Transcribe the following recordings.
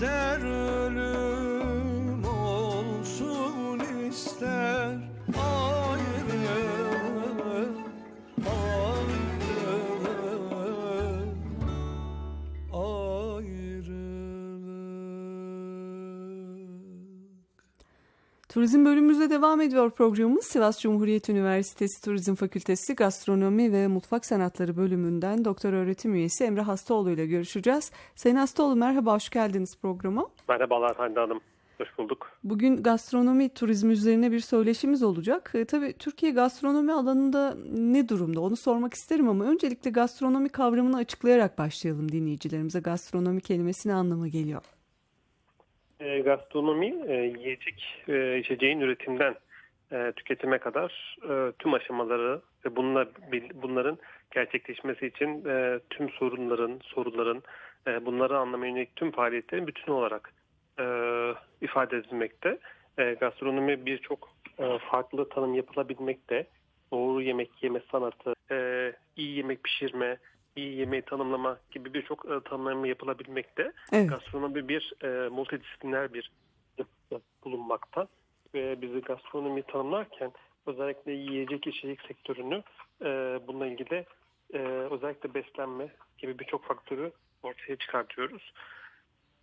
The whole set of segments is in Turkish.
ister ölüm olsun ister Turizm bölümümüzde devam ediyor programımız. Sivas Cumhuriyet Üniversitesi Turizm Fakültesi Gastronomi ve Mutfak Sanatları bölümünden doktor öğretim üyesi Emre Hastaoğlu ile görüşeceğiz. Sayın Hastaoğlu merhaba, hoş geldiniz programa. Merhabalar Hande Hanım. Hoş bulduk. Bugün gastronomi turizm üzerine bir söyleşimiz olacak. E, tabii Türkiye gastronomi alanında ne durumda onu sormak isterim ama öncelikle gastronomi kavramını açıklayarak başlayalım dinleyicilerimize. Gastronomi kelimesi ne anlama geliyor? E, gastronomi e, yiyecek e, içeceğin üretimden tüketime kadar tüm aşamaları ve bunlar, bunların gerçekleşmesi için tüm sorunların, soruların, bunları anlamaya yönelik tüm faaliyetlerin bütün olarak ifade edilmekte. Gastronomi birçok farklı tanım yapılabilmekte. Doğru yemek yeme sanatı, iyi yemek pişirme, iyi yemeği tanımlama gibi birçok e, tanımlama yapılabilmekte. Evet. Gastronomi bir e, multidisipliner bir bulunmakta ve bizi gastronomi tanımlarken özellikle yiyecek içecek sektörünü e, bununla ilgili e, özellikle beslenme gibi birçok faktörü ortaya çıkartıyoruz.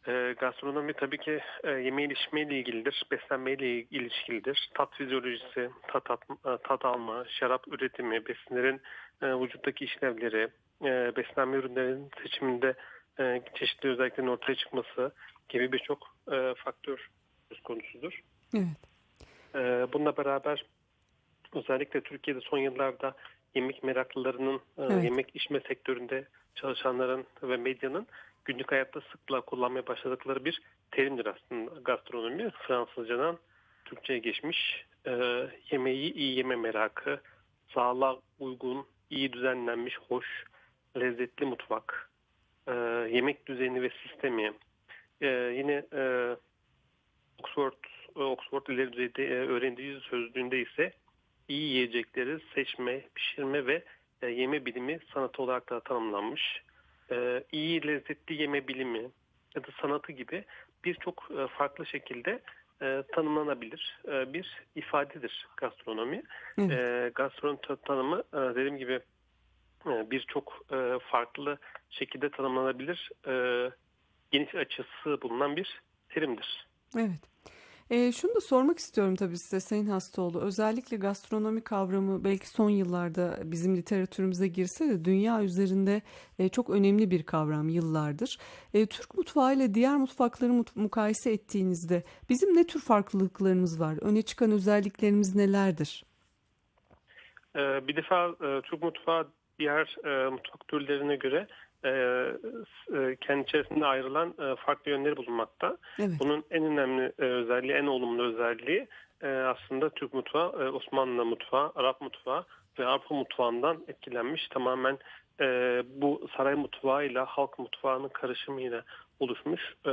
E, gastronomi tabii ki e, yeme ilişmeyle ilgilidir, beslenmeyle ilişkilidir. Tat fizyolojisi, tat, atma, tat alma, şarap üretimi, besinlerin e, vücuttaki işlevleri, e, beslenme ürünlerinin seçiminde e, çeşitli özelliklerin ortaya çıkması gibi birçok e, faktör söz konusudur. Evet. E, bununla beraber özellikle Türkiye'de son yıllarda yemek meraklılarının, e, Evet. yemek içme sektöründe çalışanların ve medyanın günlük hayatta sıkla kullanmaya başladıkları bir terimdir aslında gastronomi. Fransızcadan Türkçe'ye geçmiş. E, yemeği iyi yeme merakı, sağlığa uygun, iyi düzenlenmiş, hoş, lezzetli mutfak, e, yemek düzeni ve sistemi, e, yine e, Oxford e, Oxford ileri düzeyde e, öğrendiği sözlüğünde ise iyi yiyecekleri seçme, pişirme ve e, yeme bilimi sanatı olarak da tanımlanmış. E, iyi lezzetli yeme bilimi ya da sanatı gibi birçok e, farklı şekilde e, tanımlanabilir e, bir ifadedir gastronomi. Evet. E, gastronomi ta- tanımı e, dediğim gibi birçok e, farklı şekilde tanımlanabilir e, geniş açısı bulunan bir terimdir. Evet. E, şunu da sormak istiyorum tabii size Sayın Hastaoğlu. Özellikle gastronomi kavramı belki son yıllarda bizim literatürümüze girse de dünya üzerinde e, çok önemli bir kavram yıllardır. E, Türk mutfağı ile diğer mutfakları mut- mukayese ettiğinizde bizim ne tür farklılıklarımız var? Öne çıkan özelliklerimiz nelerdir? Ee, bir defa e, Türk mutfağı diğer e, mutfak türlerine göre e, e, kendi içerisinde ayrılan e, farklı yönleri bulunmakta. Evet. Bunun en önemli e, özelliği, en olumlu özelliği e, aslında Türk mutfağı, e, Osmanlı mutfağı, Arap mutfağı ve Avrupa mutfağından etkilenmiş. Tamamen e, bu saray mutfağıyla halk mutfağının karışımıyla oluşmuş. E,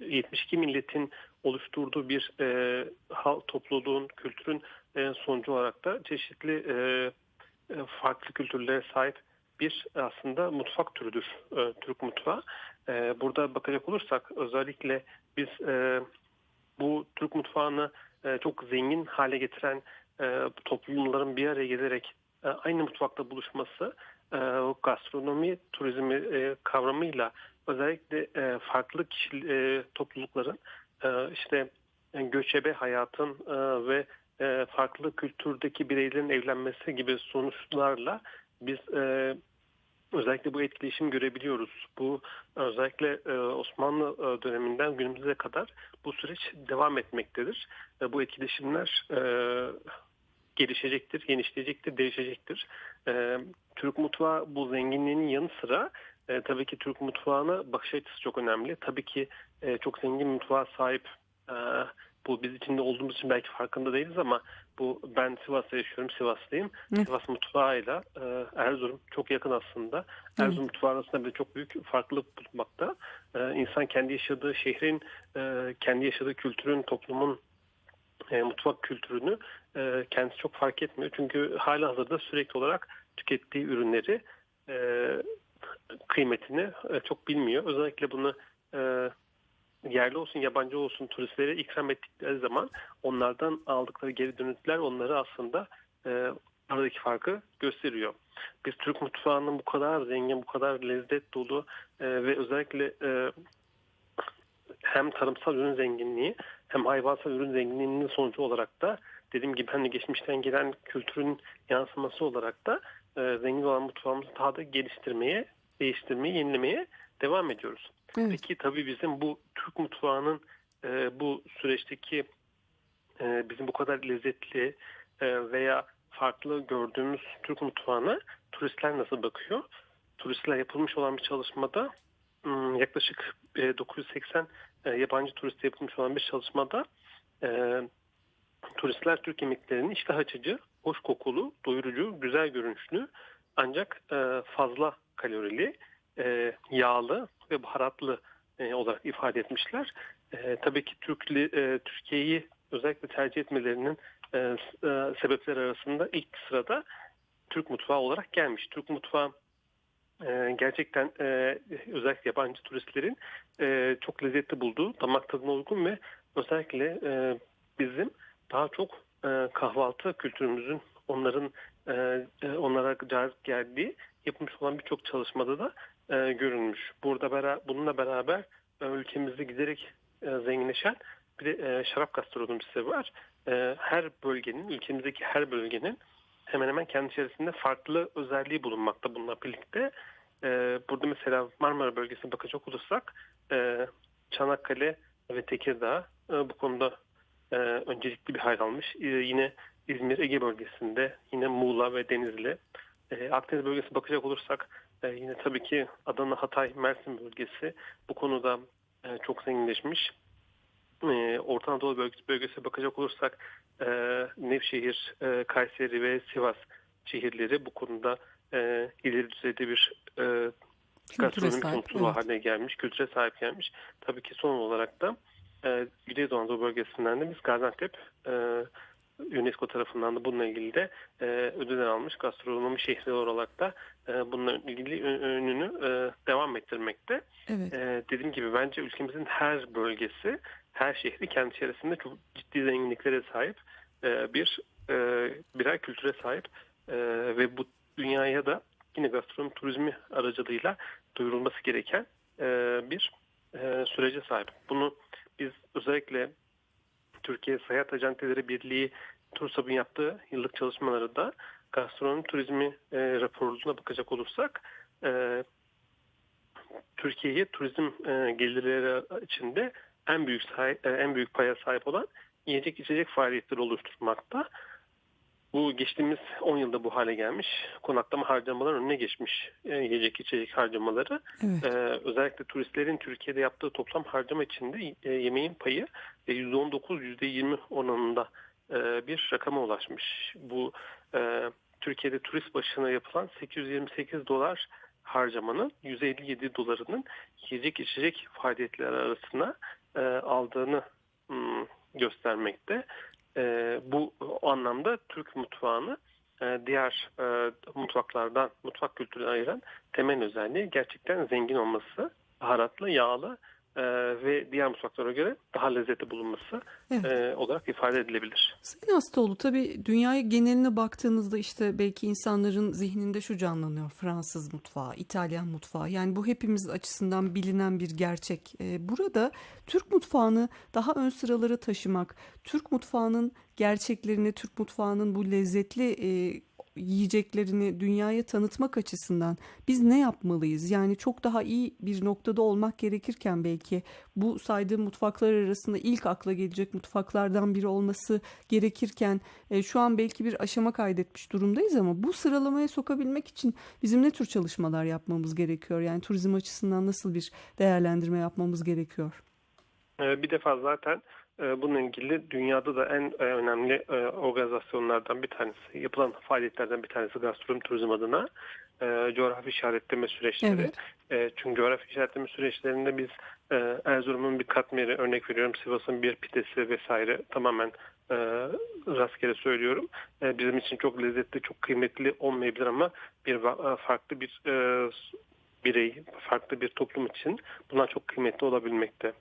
72 milletin oluşturduğu bir e, halk topluluğun, kültürün e, sonucu olarak da çeşitli e, farklı kültürlere sahip bir aslında mutfak türüdür e, Türk mutfağı. E, burada bakacak olursak özellikle biz e, bu Türk mutfağını e, çok zengin hale getiren e, toplumların bir araya gelerek e, aynı mutfakta buluşması e, gastronomi turizmi e, kavramıyla özellikle e, farklı kişi, e, toplulukların e, işte e, göçebe hayatın e, ve e, farklı kültürdeki bireylerin evlenmesi gibi sonuçlarla biz e, özellikle bu etkileşim görebiliyoruz. Bu özellikle e, Osmanlı döneminden günümüze kadar bu süreç devam etmektedir. Bu etkileşimler gelişecektir, genişleyecektir, değişecektir. Türk mutfağı bu zenginliğinin yanı sıra tabii ki Türk mutfağına bakış açısı çok önemli. Tabii ki çok zengin mutfağa sahip bu biz içinde olduğumuz için belki farkında değiliz ama bu ben Sivas'ta yaşıyorum, Sivaslıyım. Evet. Sivas mutfağıyla e, Erzurum çok yakın aslında. Evet. Erzurum mutfağı arasında bile çok büyük farklılık bulunmakta. E, insan kendi yaşadığı şehrin, e, kendi yaşadığı kültürün, toplumun e, mutfak kültürünü e, kendisi çok fark etmiyor. Çünkü hala hazırda sürekli olarak tükettiği ürünleri e, kıymetini e, çok bilmiyor. Özellikle bunu e, yerli olsun yabancı olsun turistlere ikram ettikleri zaman onlardan aldıkları geri dönütler onları aslında e, aradaki farkı gösteriyor. Biz Türk mutfağının bu kadar zengin, bu kadar lezzet dolu e, ve özellikle e, hem tarımsal ürün zenginliği hem hayvansal ürün zenginliğinin sonucu olarak da dediğim gibi hani geçmişten gelen kültürün yansıması olarak da e, zengin olan mutfağımızı daha da geliştirmeye, değiştirmeye, yenilemeye devam ediyoruz. Evet. Peki tabii bizim bu Türk mutfağının e, bu süreçteki e, bizim bu kadar lezzetli e, veya farklı gördüğümüz Türk mutfağına turistler nasıl bakıyor? Turistler yapılmış olan bir çalışmada hmm, yaklaşık e, 980 e, yabancı turist yapılmış olan bir çalışmada e, turistler Türk yemeklerini iştah açıcı, hoş kokulu, doyurucu, güzel görünüşlü ancak e, fazla kalorili, e, yağlı ve baharatlı e, olarak ifade etmişler. E, tabii ki Türkli, e, Türkiye'yi özellikle tercih etmelerinin e, e, sebepleri arasında ilk sırada Türk mutfağı olarak gelmiş. Türk mutfağı e, gerçekten e, özellikle yabancı turistlerin e, çok lezzetli bulduğu, damak tadına uygun ve özellikle e, bizim daha çok e, kahvaltı kültürümüzün onların e, e, onlara cazip geldiği yapılmış olan birçok çalışmada da e, görülmüş. Burada bera, bununla beraber e, ülkemizde giderek e, zenginleşen bir de e, şarap gastronomisi var. E, her bölgenin, ülkemizdeki her bölgenin hemen hemen kendi içerisinde farklı özelliği bulunmakta bununla birlikte. E, burada mesela Marmara bölgesine bakacak olursak e, Çanakkale ve Tekirdağ e, bu konuda e, öncelikli bir hal almış. E, yine İzmir, Ege bölgesinde, yine Muğla ve Denizli. E, Akdeniz bölgesi bakacak olursak e, yine tabii ki Adana, Hatay, Mersin bölgesi bu konuda e, çok zenginleşmiş. E, Orta Anadolu bölgesi, bölgesine bakacak olursak e, Nevşehir, e, Kayseri ve Sivas şehirleri bu konuda e, ileri düzeyde bir e, gastronomik unsuru evet. haline gelmiş, kültüre sahip gelmiş. Tabii ki son olarak da e, Güneydoğu Anadolu bölgesinden de biz Gaziantep e, UNESCO tarafından da bununla ilgili de e, ödüller almış gastronomi şehri olarak da e, bununla ilgili ön- önünü e, devam ettirmekte. Evet. E, dediğim gibi bence ülkemizin her bölgesi, her şehri kendi içerisinde çok ciddi zenginliklere sahip e, bir e, birer kültüre sahip E, ve bu dünyaya da yine gastronomi turizmi aracılığıyla duyurulması gereken e, bir e, sürece sahip. Bunu biz özellikle Türkiye Seyahat Acenteleri Birliği TURSAB'ın yaptığı yıllık çalışmaları da gastronomi turizmi e, raporuna bakacak olursak e, Türkiye'ye turizm e, gelirleri içinde en büyük e, en büyük paya sahip olan yiyecek içecek faaliyetleri oluşturmakta. Bu geçtiğimiz 10 yılda bu hale gelmiş. Konaklama harcamalar önüne geçmiş e, yiyecek içecek harcamaları. Evet. Ee, özellikle turistlerin Türkiye'de yaptığı toplam harcama içinde e, yemeğin payı e, %19-%20 oranında e, bir rakama ulaşmış. Bu e, Türkiye'de turist başına yapılan 828 dolar harcamanın 157 dolarının yiyecek içecek faaliyetleri arasına e, aldığını hmm, göstermekte. E, bu anlamda Türk mutfağını e, diğer e, mutfaklardan, mutfak kültürüne ayıran temel özelliği gerçekten zengin olması, baharatlı, yağlı e, ve diğer mutfaklara göre daha lezzetli bulunması Evet. e, olarak ifade edilebilir. Sayın Hastaoğlu tabii dünyaya geneline baktığınızda işte belki insanların zihninde şu canlanıyor. Fransız mutfağı, İtalyan mutfağı yani bu hepimiz açısından bilinen bir gerçek. Ee, burada Türk mutfağını daha ön sıralara taşımak, Türk mutfağının gerçeklerini, Türk mutfağının bu lezzetli e, yiyeceklerini dünyaya tanıtmak açısından biz ne yapmalıyız? Yani çok daha iyi bir noktada olmak gerekirken belki bu saydığım mutfaklar arasında ilk akla gelecek mutfaklardan biri olması gerekirken e, şu an belki bir aşama kaydetmiş durumdayız ama bu sıralamaya sokabilmek için bizim ne tür çalışmalar yapmamız gerekiyor? Yani turizm açısından nasıl bir değerlendirme yapmamız gerekiyor? E, bir defa zaten bununla ilgili dünyada da en e, önemli e, organizasyonlardan bir tanesi, yapılan faaliyetlerden bir tanesi gastronomi turizm adına e, coğrafi işaretleme süreçleri. Evet. E, çünkü coğrafi işaretleme süreçlerinde biz e, Erzurum'un bir katmeri örnek veriyorum, Sivas'ın bir pidesi vesaire tamamen e, rastgele söylüyorum. E, bizim için çok lezzetli, çok kıymetli olmayabilir ama bir farklı bir e, birey, farklı bir toplum için bunlar çok kıymetli olabilmekte.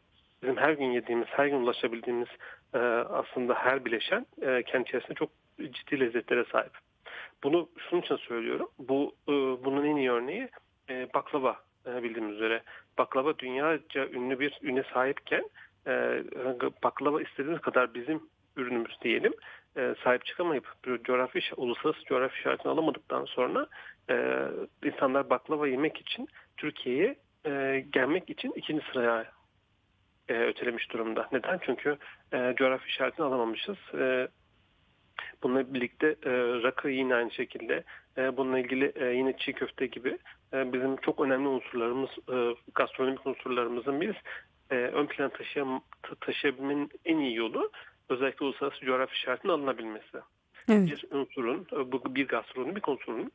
Bizim her gün yediğimiz, her gün ulaşabildiğimiz e, aslında her bileşen e, kendi içerisinde çok ciddi lezzetlere sahip. Bunu şunun için söylüyorum. Bu e, bunun en iyi örneği e, baklava e, bildiğimiz üzere. Baklava dünyaca ünlü bir üne sahipken e, baklava istediğimiz kadar bizim ürünümüz diyelim e, sahip çıkamayıp coğrafi uluslararası coğrafi işaretini alamadıktan sonra e, insanlar baklava yemek için Türkiye'ye e, gelmek için ikinci sıraya e, ötelemiş durumda. Neden? Çünkü e, coğrafi işaretini alamamışız. E, bununla birlikte e, rakı yine aynı şekilde. E, bununla ilgili e, yine çiğ köfte gibi e, bizim çok önemli unsurlarımız, e, gastronomik unsurlarımızın biz e, ön plana taşıyam, taşıyabilmenin en iyi yolu özellikle uluslararası coğrafi işaretinin alınabilmesi. Evet. Bir unsurun, e, bu bir gastronomik unsurun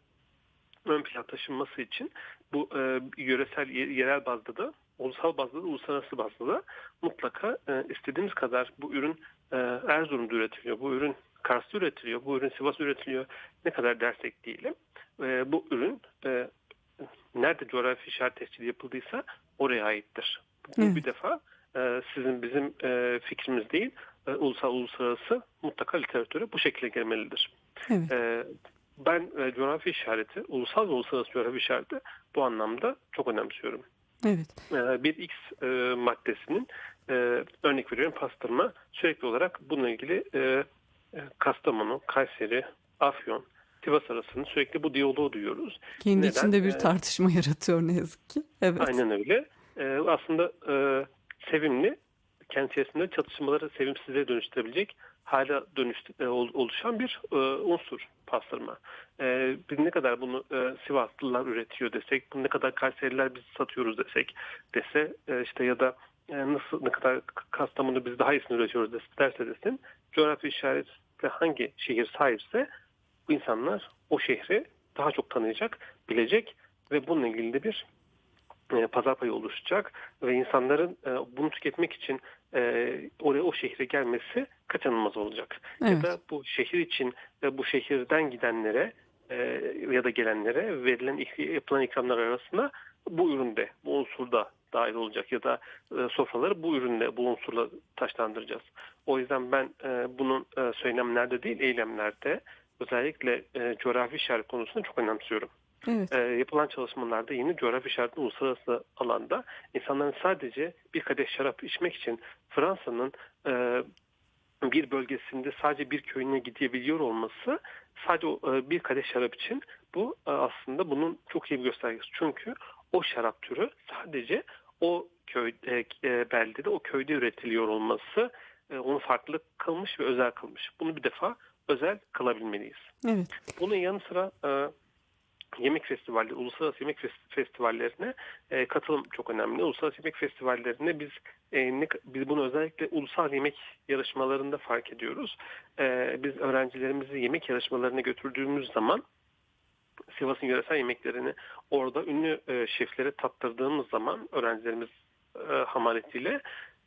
ön plana taşınması için bu e, yöresel yerel bazda da ulusal bazda da uluslararası bazda da mutlaka e, istediğimiz kadar bu ürün e, Erzurum'da üretiliyor, bu ürün Kars'ta üretiliyor, bu ürün Sivas'ta üretiliyor ne kadar dersek diyelim e, bu ürün e, nerede coğrafi işaret tescili yapıldıysa oraya aittir. Bu Evet. bir defa e, sizin bizim e, fikrimiz değil, e, ulusal uluslararası mutlaka literatüre bu şekilde gelmelidir. Evet. E, ben e, coğrafi işareti, ulusal ve uluslararası coğrafi işareti bu anlamda çok önemsiyorum. Evet. E, bir X e, maddesinin e, örnek veriyorum pastırma sürekli olarak bununla ilgili e, Kastamonu, Kayseri, Afyon, Sivas arasında sürekli bu diyaloğu duyuyoruz. Kendi Neden? içinde bir Ee, tartışma yaratıyor ne yazık ki. Evet. Aynen öyle. Aslında sevimli, kendi içerisinde çatışmaları sevimsizliğe dönüştürebilecek hala dönüştü, e, ol- oluşan bir e, unsur pastırma. E, biz ne kadar bunu e, Sivaslılar üretiyor desek, bunu ne kadar Kayseriler biz satıyoruz desek dese e, işte ya da e, nasıl ne kadar Kastamonu biz daha iyisini üretiyoruz des- derse desin coğrafi işaretle hangi şehir sahipse bu insanlar o şehri daha çok tanıyacak, bilecek ve bununla ilgili de bir e, pazar payı oluşacak ve insanların e, bunu tüketmek için e, oraya o şehre gelmesi kaçınılmaz olacak. Evet. Ya da bu şehir için ve bu şehirden gidenlere e, ya da gelenlere verilen yapılan ikramlar arasında bu üründe, bu unsurda dahil olacak ya da e, sofraları bu ürünle, bu unsurla taşlandıracağız. O yüzden ben e, bunun e, söylemlerde değil eylemlerde özellikle e, coğrafi işaret konusunda çok önemsiyorum Evet. e, yapılan çalışmalarda yeni coğrafi işaretli uluslararası alanda insanların sadece bir kadeh şarap içmek için Fransa'nın e, bir bölgesinde sadece bir köyüne gidebiliyor olması sadece e, bir kadeh şarap için bu e, aslında bunun çok iyi bir göstergesi. Çünkü o şarap türü sadece o köy e, beldede o köyde üretiliyor olması onu farklı kılmış ve özel kılmış. Bunu bir defa özel kılabilmeliyiz. Evet. Bunun yanı sıra yemek festivalleri, uluslararası yemek fes- festivallerine e, katılım çok önemli. Uluslararası yemek festivallerine biz e, ne, biz bunu özellikle ulusal yemek yarışmalarında fark ediyoruz. E, biz öğrencilerimizi yemek yarışmalarına götürdüğümüz zaman Sivas'ın yöresel yemeklerini orada ünlü e, şeflere tattırdığımız zaman öğrencilerimiz e, hamaletiyle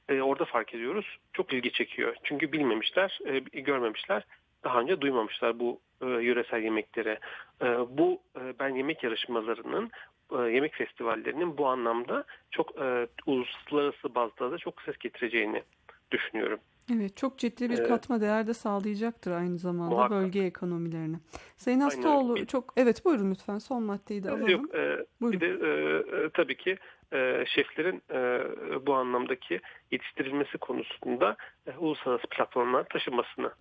e, orada fark ediyoruz. Çok ilgi çekiyor. Çünkü bilmemişler, e, görmemişler, daha önce duymamışlar bu e, yöresel yemekleri. E, bu ben yemek yarışmalarının, e, yemek festivallerinin bu anlamda çok e, uluslararası bazda da çok ses getireceğini düşünüyorum. Evet, çok ciddi bir Evet. katma değer de sağlayacaktır aynı zamanda Muhakkak. bölge ekonomilerine. Sayın Aynen Hastaoğlu öyle. çok evet buyurun lütfen son maddeyi de alalım. Yok, e, Buyurun. bir de e, e, tabii ki e, şeflerin e, bu anlamdaki yetiştirilmesi konusunda e, uluslararası platformlara taşınmasını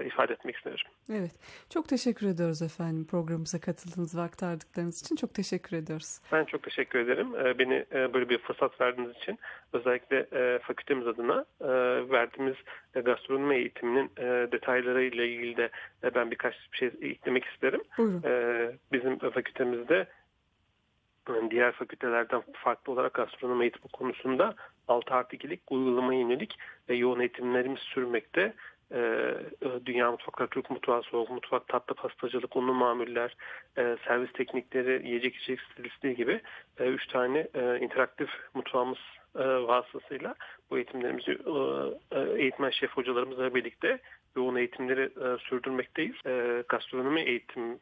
ifade etmek isterim. Evet. Çok teşekkür ediyoruz efendim programımıza katıldığınız ve aktardıklarınız için çok teşekkür ediyoruz. Ben çok teşekkür ederim. E, Beni e, böyle bir fırsat verdiğiniz için özellikle e, fakültemiz adına e, verdiğimiz e, gastronomi eğitiminin e, detayları ile ilgili de e, ben birkaç bir şey eklemek isterim. Buyurun. E, Bizim fakültemizde e, diğer fakültelerden farklı olarak gastronomi eğitimi konusunda 6 artı 2'lik uygulamaya yönelik e, yoğun eğitimlerimiz sürmekte. E, e, Dünya mutfakları, Türk mutfağı, soğuk mutfak, tatlı pastacılık, unlu mamuller, e, servis teknikleri, yiyecek içecek stilistliği gibi e, üç tane e, interaktif mutfağımız vasıtasıyla bu eğitimlerimizi e, eğitmen şef hocalarımızla birlikte yoğun eğitimleri sürdürmekteyiz. E, gastronomi eğitim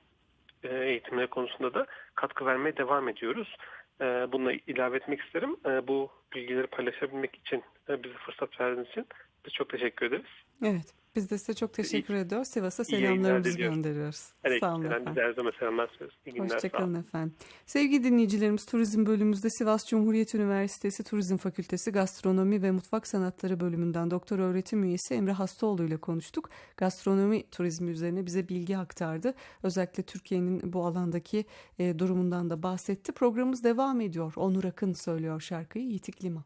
e, eğitimleri konusunda da katkı vermeye devam ediyoruz. e, bunu ilave etmek isterim. Bu bilgileri paylaşabilmek için bize fırsat verdiğiniz için biz çok teşekkür ederiz. Evet. Biz de size çok teşekkür ediyoruz. Sivas'a iyi selamlarımızı gönderiyoruz. Evet, Sağ olun efendim. her zaman selamlar. İyi olun. Hoşçakalın efendim. Sevgili dinleyicilerimiz turizm bölümümüzde Sivas Cumhuriyet Üniversitesi Turizm Fakültesi Gastronomi ve Mutfak Sanatları bölümünden doktor öğretim üyesi Emre Hastaoğlu ile konuştuk. Gastronomi turizmi üzerine bize bilgi aktardı. Özellikle Türkiye'nin bu alandaki e, durumundan da bahsetti. Programımız devam ediyor. Onur Akın söylüyor şarkıyı Yitik Lima.